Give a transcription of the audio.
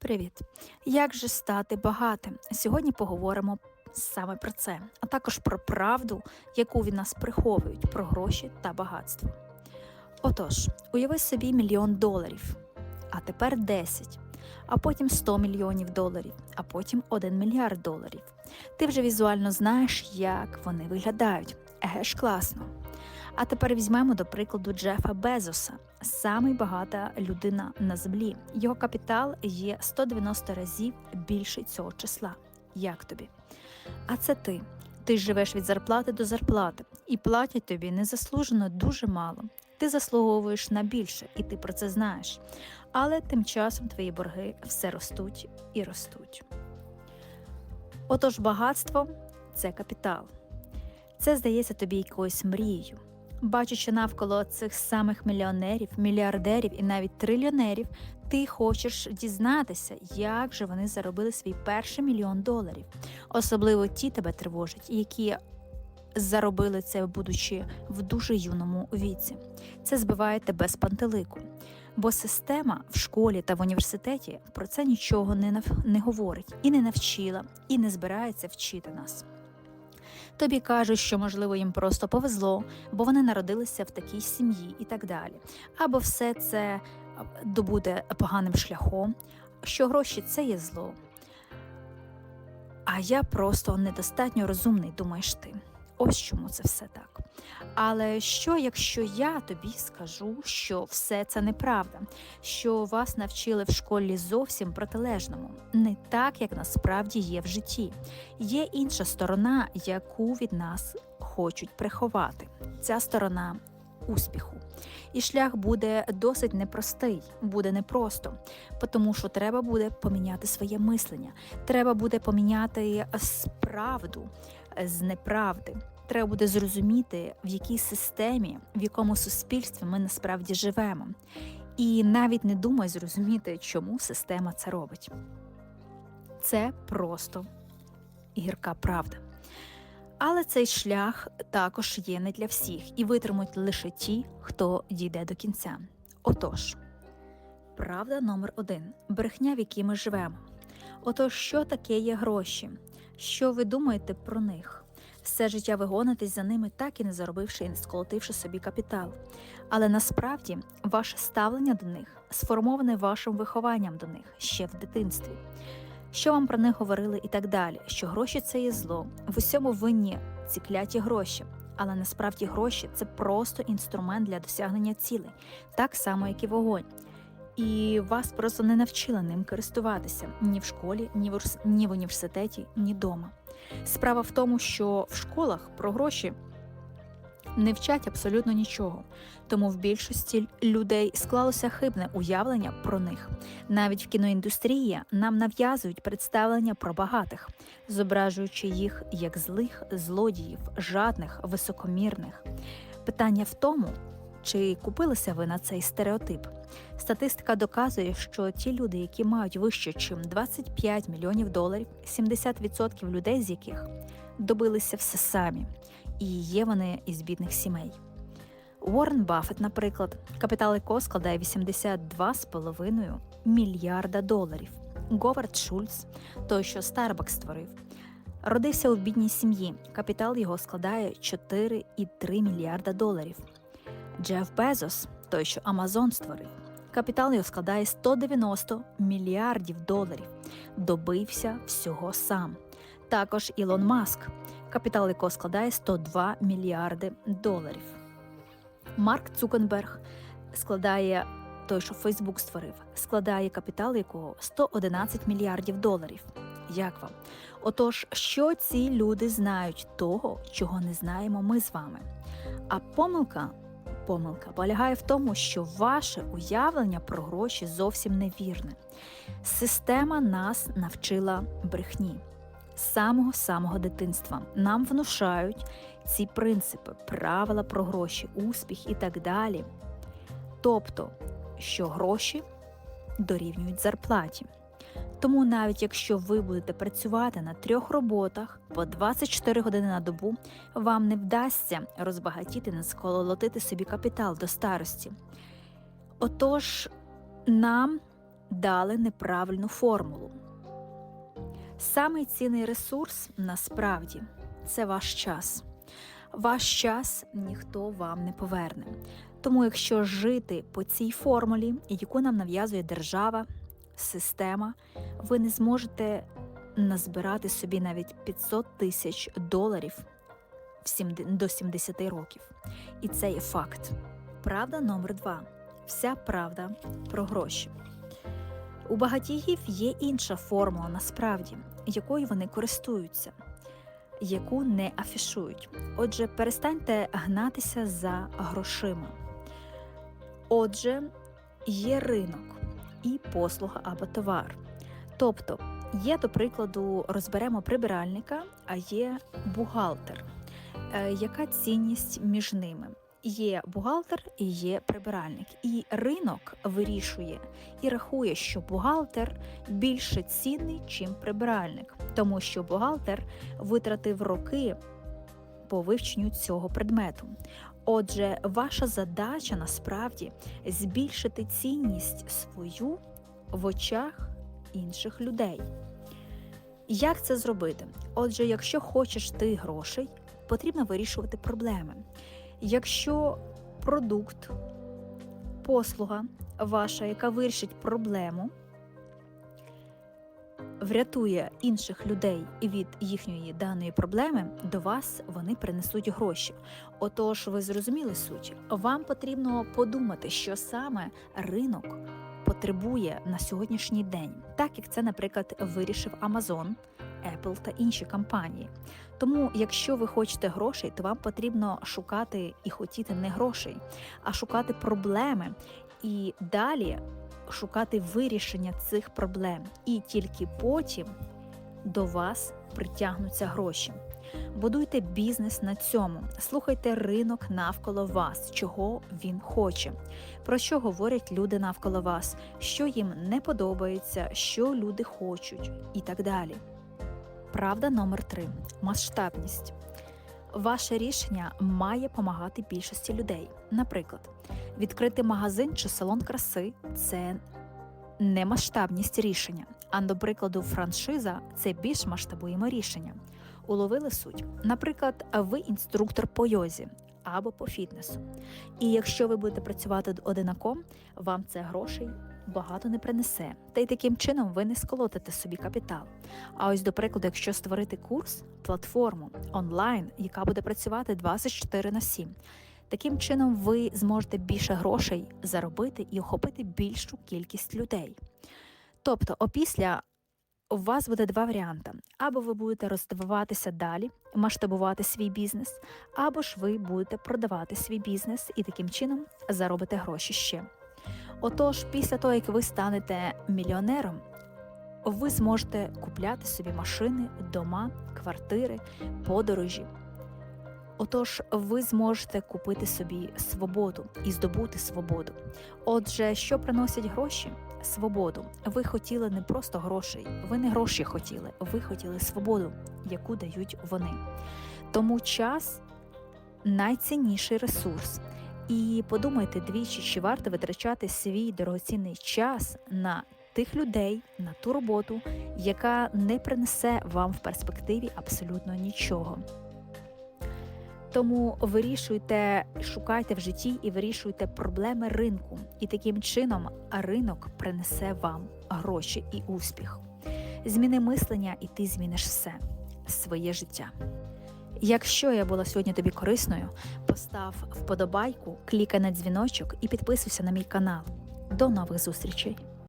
Привіт! Як же стати багатим? Сьогодні поговоримо саме про це, а також про правду, яку від нас приховують, про гроші та багатство. Отож, уяви собі мільйон доларів, а тепер 10, а потім 100 мільйонів доларів, а потім 1 мільярд доларів. Ти вже візуально знаєш, як вони виглядають. Еге ж класно. А тепер візьмемо до прикладу Джефа Безоса, самий багата людина на землі. Його капітал є 190 разів більший цього числа. Як тобі? А це ти. Ти живеш від зарплати до зарплати, і платять тобі незаслужено дуже мало. Ти заслуговуєш на більше, і ти про це знаєш. Але тим часом твої борги все ростуть і ростуть. Отож, багатство це капітал. Це здається тобі якоюсь мрією. Бачучи навколо цих самих мільйонерів, мільярдерів і навіть трильйонерів, ти хочеш дізнатися, як же вони заробили свій перший мільйон доларів. Особливо ті тебе тривожать, які заробили це, будучи в дуже юному віці. Це збиває тебе з пантелику. Бо система в школі та в університеті про це нічого не, нав... не говорить і не навчила, і не збирається вчити нас. Тобі кажуть, що, можливо, їм просто повезло, бо вони народилися в такій сім'ї і так далі. Або все це добуде поганим шляхом, що гроші це є зло. А я просто недостатньо розумний, думаєш ти. Ось чому це все так. Але що, якщо я тобі скажу, що все це неправда, що вас навчили в школі зовсім протилежному, не так, як насправді є в житті. Є інша сторона, яку від нас хочуть приховати. Ця сторона успіху. І шлях буде досить непростий, буде непросто, тому що треба буде поміняти своє мислення, треба буде поміняти справду з неправди. Треба буде зрозуміти, в якій системі, в якому суспільстві ми насправді живемо. І навіть не думай зрозуміти, чому система це робить. Це просто гірка правда. Але цей шлях також є не для всіх і витримують лише ті, хто дійде до кінця. Отож, правда номер один брехня, в якій ми живемо. Отож, що таке є гроші? Що ви думаєте про них? Все життя ви гонитесь за ними, так і не заробивши і не сколотивши собі капітал. Але насправді ваше ставлення до них сформоване вашим вихованням до них ще в дитинстві. Що вам про них говорили і так далі, що гроші це є зло, в усьому винні ці кляті гроші. Але насправді гроші це просто інструмент для досягнення цілей, так само, як і вогонь. І вас просто не навчили ним користуватися ні в школі, ні в, ні в університеті, ні вдома. Справа в тому, що в школах про гроші не вчать абсолютно нічого, тому в більшості людей склалося хибне уявлення про них. Навіть в кіноіндустрії нам нав'язують представлення про багатих, зображуючи їх як злих злодіїв, жадних, високомірних. Питання в тому, чи купилися ви на цей стереотип? Статистика доказує, що ті люди, які мають вище, ніж 25 мільйонів доларів, 70% людей з яких добилися все самі, і є вони із бідних сімей. Уоррен Баффет, наприклад, капітал якого складає 82,5 мільярда доларів. Говард Шульц, той, що Starbucks створив, родився у бідній сім'ї. Капітал його складає 4,3 мільярда доларів. Джеф Безос, той, що Амазон створив, капітал його складає 190 мільярдів доларів. Добився всього сам. Також Ілон Маск, капітал якого складає 102 мільярди доларів. Марк Цукенберг складає той, що Фейсбук створив, складає капітал якого 111 мільярдів доларів. Як вам? Отож, що ці люди знають того, чого не знаємо ми з вами? А помилка помилка полягає в тому, що ваше уявлення про гроші зовсім невірне. Система нас навчила брехні. З самого самого дитинства нам внушають ці принципи, правила про гроші, успіх і так далі. Тобто, що гроші дорівнюють зарплаті. Тому навіть якщо ви будете працювати на трьох роботах по 24 години на добу, вам не вдасться розбагатіти не сколотити собі капітал до старості. Отож, нам дали неправильну формулу. Самий цінний ресурс насправді це ваш час. Ваш час ніхто вам не поверне. Тому, якщо жити по цій формулі, яку нам нав'язує держава, система, ви не зможете назбирати собі навіть 500 тисяч доларів до 70 років. І це є факт. Правда номер два. Вся правда про гроші. У багатіїв є інша формула насправді, якою вони користуються, яку не афішують. Отже, перестаньте гнатися за грошима. Отже, є ринок і послуга або товар. Тобто, є, до прикладу, розберемо прибиральника, а є бухгалтер. Е, Яка цінність між ними? Є бухгалтер і є прибиральник. І ринок вирішує і рахує, що бухгалтер більше цінний, чим прибиральник, тому що бухгалтер витратив роки по вивченню цього предмету. Отже, ваша задача насправді збільшити цінність свою в очах інших людей. Як це зробити? Отже, якщо хочеш ти грошей, потрібно вирішувати проблеми. Якщо продукт, послуга ваша, яка вирішить проблему, врятує інших людей від їхньої даної проблеми, до вас вони принесуть гроші. Отож, ви зрозуміли суть. Вам потрібно подумати, що саме ринок потребує на сьогоднішній день, так як це, наприклад, вирішив Amazon, Apple та інші компанії. Тому, якщо ви хочете грошей, то вам потрібно шукати і хотіти не грошей, а шукати проблеми і далі шукати вирішення цих проблем. І тільки потім до вас притягнуться гроші. Будуйте бізнес на цьому, слухайте ринок навколо вас, чого він хоче, про що говорять люди навколо вас, що їм не подобається, що люди хочуть, і так далі. Правда номер три масштабність. Ваше рішення має допомагати більшості людей. Наприклад, відкрити магазин чи салон краси це не масштабність рішення, а до прикладу, франшиза це більш масштабуємо рішення. Уловили суть. Наприклад, ви інструктор по йозі або по фітнесу. І якщо ви будете працювати одинаком, вам це грошей багато не принесе. Та й таким чином ви не сколотите собі капітал. А ось, до прикладу, якщо створити курс, платформу онлайн, яка буде працювати 24 на 7, таким чином ви зможете більше грошей заробити і охопити більшу кількість людей. Тобто, опісля у вас буде два варіанти: або ви будете розвиватися далі, масштабувати свій бізнес, або ж ви будете продавати свій бізнес і таким чином заробите гроші ще. Отож, після того, як ви станете мільйонером, ви зможете купляти собі машини, дома, квартири, подорожі. Отож, ви зможете купити собі свободу і здобути свободу. Отже, що приносять гроші? Свободу. Ви хотіли не просто грошей, ви не гроші хотіли, ви хотіли свободу, яку дають вони. Тому час найцінніший ресурс. І подумайте двічі, чи варто витрачати свій дорогоцінний час на тих людей, на ту роботу, яка не принесе вам в перспективі абсолютно нічого. Тому вирішуйте, шукайте в житті і вирішуйте проблеми ринку. І таким чином ринок принесе вам гроші і успіх. Зміни мислення, і ти зміниш все своє життя. Якщо я була сьогодні тобі корисною, постав вподобайку, клікай на дзвіночок і підписуйся на мій канал. До нових зустрічей!